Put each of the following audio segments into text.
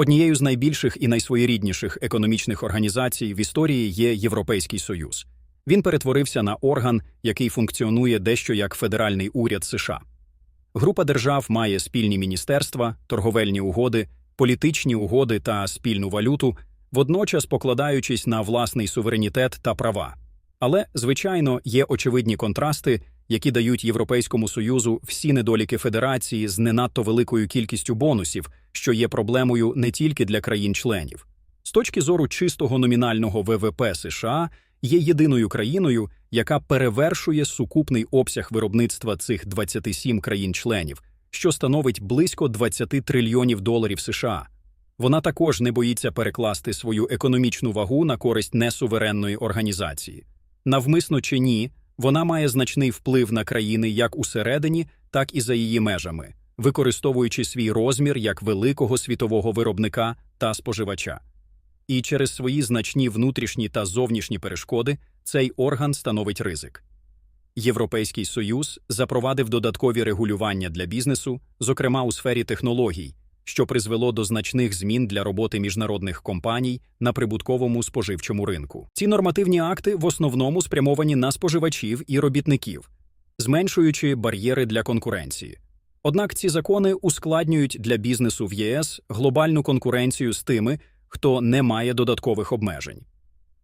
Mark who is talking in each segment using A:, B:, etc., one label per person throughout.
A: Однією з найбільших і найсвоєрідніших економічних організацій в історії є Європейський Союз. Він перетворився на орган, який функціонує дещо як федеральний уряд США. Група держав має спільні міністерства, торговельні угоди, політичні угоди та спільну валюту, водночас покладаючись на власний суверенітет та права. Але, звичайно, є очевидні контрасти, які дають Європейському Союзу всі недоліки федерації з не надто великою кількістю бонусів, що є проблемою не тільки для країн-членів. З точки зору чистого номінального ВВП США є єдиною країною, яка перевершує сукупний обсяг виробництва цих 27 країн-членів, що становить близько 20 трильйонів доларів США. Вона також не боїться перекласти свою економічну вагу на користь несуверенної організації. Навмисно чи ні, вона має значний вплив на країни як усередині, так і за її межами, використовуючи свій розмір як великого світового виробника та споживача. І через свої значні внутрішні та зовнішні перешкоди цей орган становить ризик. Європейський Союз запровадив додаткові регулювання для бізнесу, зокрема у сфері технологій, що призвело до значних змін для роботи міжнародних компаній на прибутковому споживчому ринку. Ці нормативні акти в основному спрямовані на споживачів і робітників, зменшуючи бар'єри для конкуренції. Однак ці закони ускладнюють для бізнесу в ЄС глобальну конкуренцію з тими, хто не має додаткових обмежень.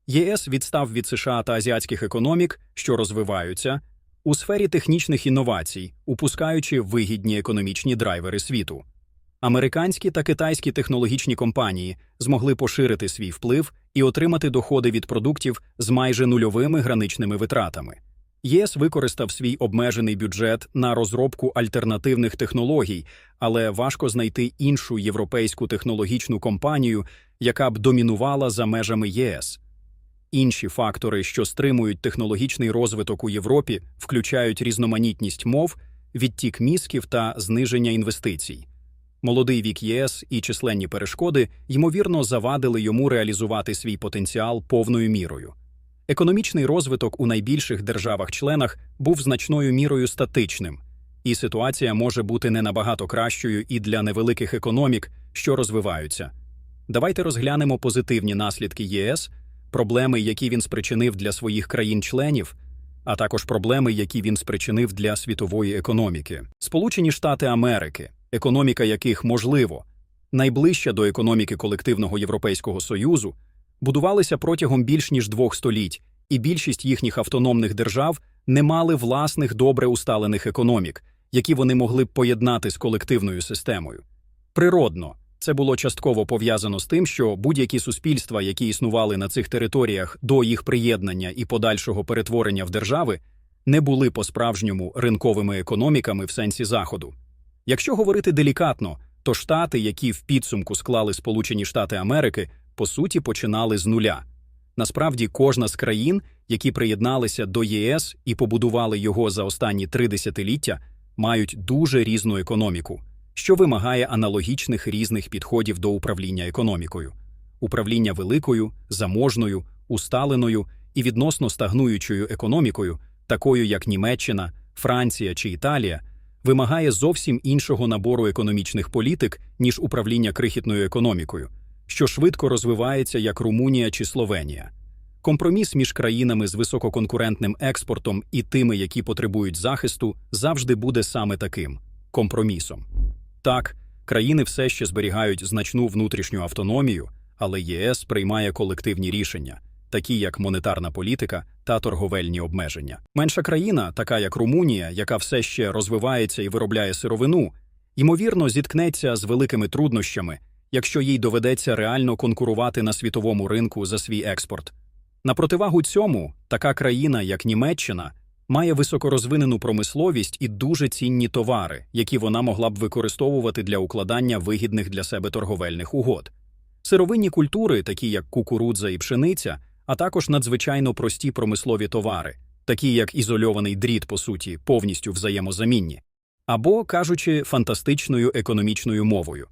A: ЄС відстав від США та азіатських економік, що розвиваються, у сфері технічних інновацій, упускаючи вигідні економічні драйвери світу. Американські та китайські технологічні компанії змогли поширити свій вплив і отримати доходи від продуктів з майже нульовими граничними витратами. ЄС використав свій обмежений бюджет на розробку альтернативних технологій, але важко знайти іншу європейську технологічну компанію, яка б домінувала за межами ЄС. Інші фактори, що стримують технологічний розвиток у Європі, включають різноманітність мов, відтік мізків та зниження інвестицій. Молодий вік ЄС і численні перешкоди ймовірно завадили йому реалізувати свій потенціал повною мірою. Економічний розвиток у найбільших державах-членах був значною мірою статичним, і ситуація може бути не набагато кращою і для невеликих економік, що розвиваються. Давайте розглянемо позитивні наслідки ЄС, проблеми, які він спричинив для своїх країн-членів, а також проблеми, які він спричинив для світової економіки. Сполучені Штати Америки, економіка яких можливо найближча до економіки колективного Європейського Союзу, будувалися протягом більш ніж двох століть, і більшість їхніх автономних держав не мали власних добре усталених економік, які вони могли б поєднати з колективною системою. Природно, це було частково пов'язано з тим, що будь-які суспільства, які існували на цих територіях до їх приєднання і подальшого перетворення в держави, не були по-справжньому ринковими економіками в сенсі Заходу. Якщо говорити делікатно, то штати, які в підсумку склали Сполучені Штати Америки, по суті починали з нуля. Насправді, кожна з країн, які приєдналися до ЄС і побудували його за останні три десятиліття, мають дуже різну економіку, що вимагає аналогічних різних підходів до управління економікою, управління великою, заможною, усталеною і відносно стагнуючою економікою, такою як Німеччина, Франція чи Італія, вимагає зовсім іншого набору економічних політик, ніж управління крихітною економікою що швидко розвивається як Румунія чи Словенія. Компроміс між країнами з висококонкурентним експортом і тими, які потребують захисту, завжди буде саме таким компромісом. Так, країни все ще зберігають значну внутрішню автономію, але ЄС приймає колективні рішення, такі як монетарна політика та торговельні обмеження. Менша країна, така як Румунія, яка все ще розвивається і виробляє сировину, ймовірно, зіткнеться з великими труднощами якщо їй доведеться реально конкурувати на світовому ринку за свій експорт. На противагу цьому, така країна, як Німеччина, має високорозвинену промисловість і дуже цінні товари, які вона могла б використовувати для укладання вигідних для себе торговельних угод. Сировинні культури, такі як кукурудза і пшениця, а також надзвичайно прості промислові товари, такі як ізольований дріт, по суті, повністю взаємозамінні, або кажучи фантастичною економічною мовою.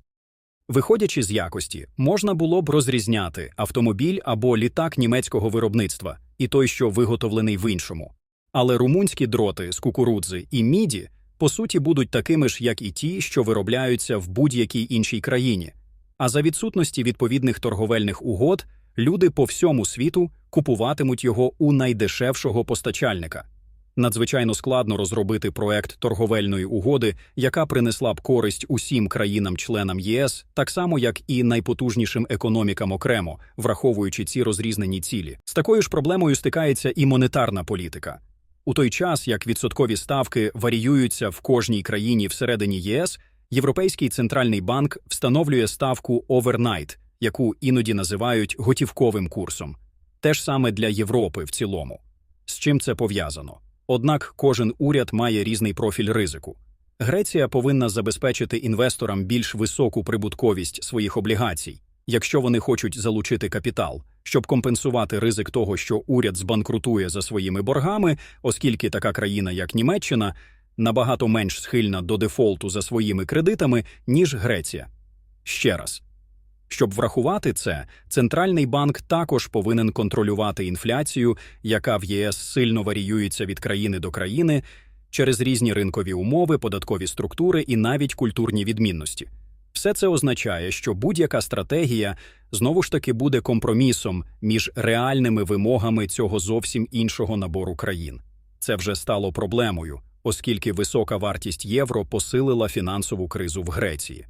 A: Виходячи з якості, можна було б розрізняти автомобіль або літак німецького виробництва і той, що виготовлений в іншому. Але румунські дроти з кукурудзи і міді, по суті, будуть такими ж, як і ті, що виробляються в будь-якій іншій країні. А за відсутності відповідних торговельних угод люди по всьому світу купуватимуть його у найдешевшого постачальника. Надзвичайно складно розробити проект торговельної угоди, яка принесла б користь усім країнам-членам ЄС, так само як і найпотужнішим економікам окремо, враховуючи ці розрізнені цілі. З такою ж проблемою стикається і монетарна політика. У той час, як відсоткові ставки варіюються в кожній країні всередині ЄС, Європейський центральний банк встановлює ставку overnight, яку іноді називають готівковим курсом. Те ж саме для Європи в цілому. З чим це пов'язано? Однак кожен уряд має різний профіль ризику. Греція повинна забезпечити інвесторам більш високу прибутковість своїх облігацій, якщо вони хочуть залучити капітал, щоб компенсувати ризик того, що уряд збанкрутує за своїми боргами, оскільки така країна, як Німеччина, набагато менш схильна до дефолту за своїми кредитами, ніж Греція. Ще раз. Щоб врахувати це, центральний банк також повинен контролювати інфляцію, яка в ЄС сильно варіюється від країни до країни через різні ринкові умови, податкові структури і навіть культурні відмінності. Все це означає, що будь-яка стратегія знову ж таки буде компромісом між реальними вимогами цього зовсім іншого набору країн. Це вже стало проблемою, оскільки висока вартість євро посилила фінансову кризу в Греції.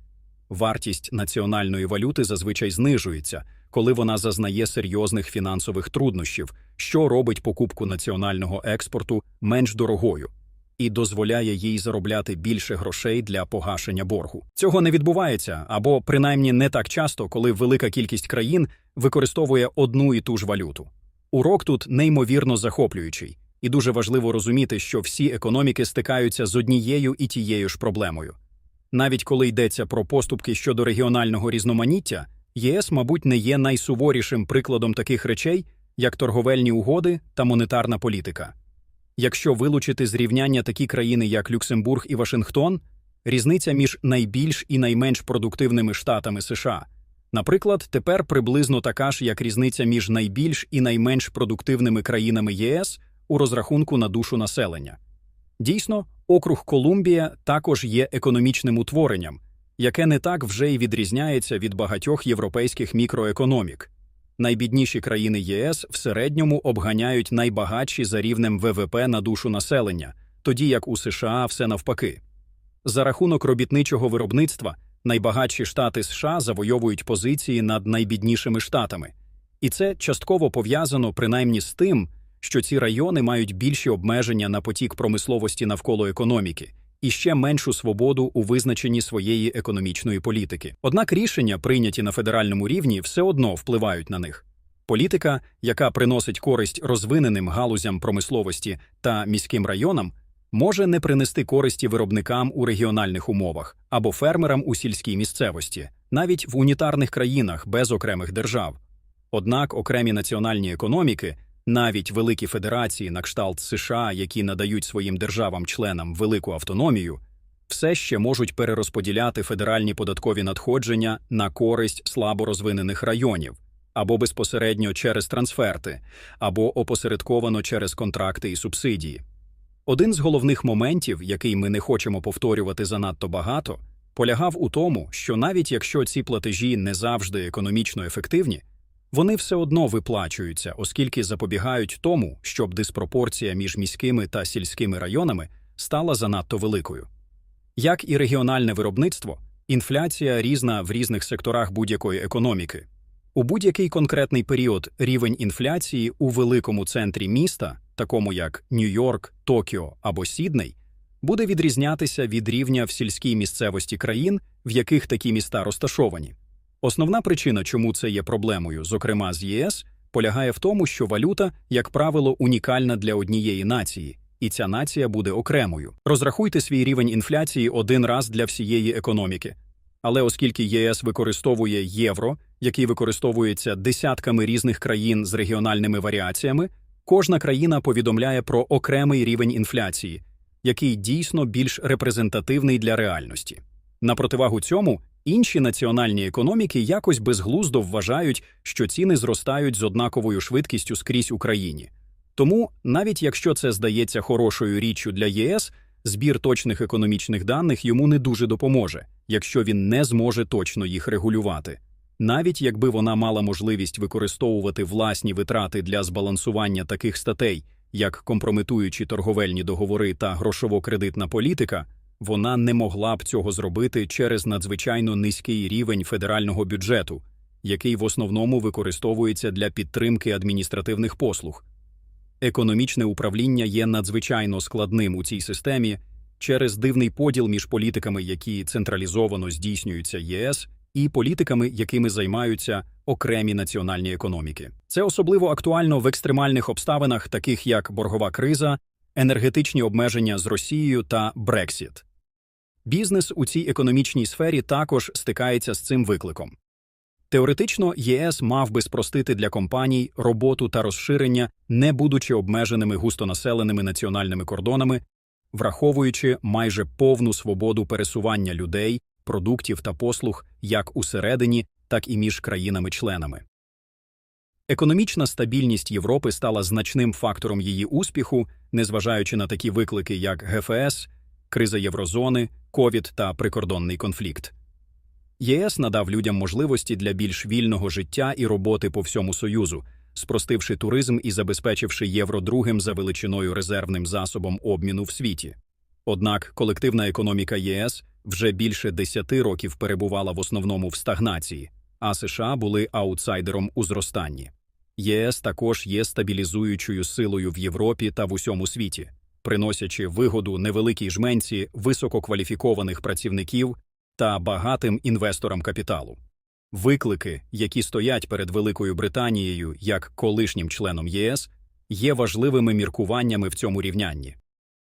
A: Вартість національної валюти зазвичай знижується, коли вона зазнає серйозних фінансових труднощів, що робить покупку національного експорту менш дорогою і дозволяє їй заробляти більше грошей для погашення боргу. Цього не відбувається або принаймні не так часто, коли велика кількість країн використовує одну і ту ж валюту. Урок тут неймовірно захоплюючий, і дуже важливо розуміти, що всі економіки стикаються з однією і тією ж проблемою. Навіть коли йдеться про поступки щодо регіонального різноманіття, ЄС, мабуть, не є найсуворішим прикладом таких речей, як торговельні угоди та монетарна політика. Якщо вилучити з рівняння такі країни, як Люксембург і Вашингтон, різниця між найбільш і найменш продуктивними штатами США, наприклад, тепер приблизно така ж, як різниця між найбільш і найменш продуктивними країнами ЄС у розрахунку на душу населення. Дійсно, округ Колумбія також є економічним утворенням, яке не так вже й відрізняється від багатьох європейських мікроекономік. Найбідніші країни ЄС в середньому обганяють найбагатші за рівнем ВВП на душу населення, тоді як у США все навпаки. За рахунок робітничого виробництва найбагатші штати США завойовують позиції над найбіднішими штатами, і це частково пов'язано принаймні з тим, що ці райони мають більші обмеження на потік промисловості навколо економіки і ще меншу свободу у визначенні своєї економічної політики. Однак рішення, прийняті на федеральному рівні, все одно впливають на них. Політика, яка приносить користь розвиненим галузям промисловості та міським районам, може не принести користі виробникам у регіональних умовах або фермерам у сільській місцевості, навіть в унітарних країнах без окремих держав. Однак окремі національні економіки навіть великі федерації на кшталт США, які надають своїм державам-членам велику автономію, все ще можуть перерозподіляти федеральні податкові надходження на користь слабо розвинених районів або безпосередньо через трансферти, або опосередковано через контракти і субсидії. Один з головних моментів, який ми не хочемо повторювати занадто багато, полягав у тому, що навіть якщо ці платежі не завжди економічно ефективні, вони все одно виплачуються, оскільки запобігають тому, щоб диспропорція між міськими та сільськими районами стала занадто великою. Як і регіональне виробництво, інфляція різна в різних секторах будь-якої економіки. У будь-який конкретний період рівень інфляції у великому центрі міста, такому як Нью-Йорк, Токіо або Сідней, буде відрізнятися від рівня в сільській місцевості країн, в яких такі міста розташовані. Основна причина, чому це є проблемою, зокрема з ЄС, полягає в тому, що валюта, як правило, унікальна для однієї нації, і ця нація буде окремою. Розрахуйте свій рівень інфляції один раз для всієї економіки. Але оскільки ЄС використовує євро, який використовується десятками різних країн з регіональними варіаціями, кожна країна повідомляє про окремий рівень інфляції, який дійсно більш репрезентативний для реальності. На противагу цьому Інші національні економіки якось безглуздо вважають, що ціни зростають з однаковою швидкістю скрізь Україні. Тому, навіть якщо це здається хорошою річчю для ЄС, збір точних економічних даних йому не дуже допоможе, якщо він не зможе точно їх регулювати. Навіть якби вона мала можливість використовувати власні витрати для збалансування таких статей, як компрометуючі торговельні договори та грошово-кредитна політика, вона не могла б цього зробити через надзвичайно низький рівень федерального бюджету, який в основному використовується для підтримки адміністративних послуг. Економічне управління є надзвичайно складним у цій системі через дивний поділ між політиками, які централізовано здійснюються ЄС, і політиками, якими займаються окремі національні економіки. Це особливо актуально в екстремальних обставинах, таких як боргова криза, енергетичні обмеження з Росією та Брексіт. Бізнес у цій економічній сфері також стикається з цим викликом. Теоретично ЄС мав би спростити для компаній роботу та розширення, не будучи обмеженими густонаселеними національними кордонами, враховуючи майже повну свободу пересування людей, продуктів та послуг як усередині, так і між країнами-членами. Економічна стабільність Європи стала значним фактором її успіху, незважаючи на такі виклики, як ГФС, криза єврозони, ковід та прикордонний конфлікт. ЄС надав людям можливості для більш вільного життя і роботи по всьому Союзу, спростивши туризм і забезпечивши євро другим за величиною резервним засобом обміну в світі. Однак колективна економіка ЄС вже більше десяти років перебувала в основному в стагнації, а США були аутсайдером у зростанні. ЄС також є стабілізуючою силою в Європі та в усьому світі, приносячи вигоду невеликій жменці висококваліфікованих працівників та багатим інвесторам капіталу. Виклики, які стоять перед Великою Британією як колишнім членом ЄС, є важливими міркуваннями в цьому рівнянні.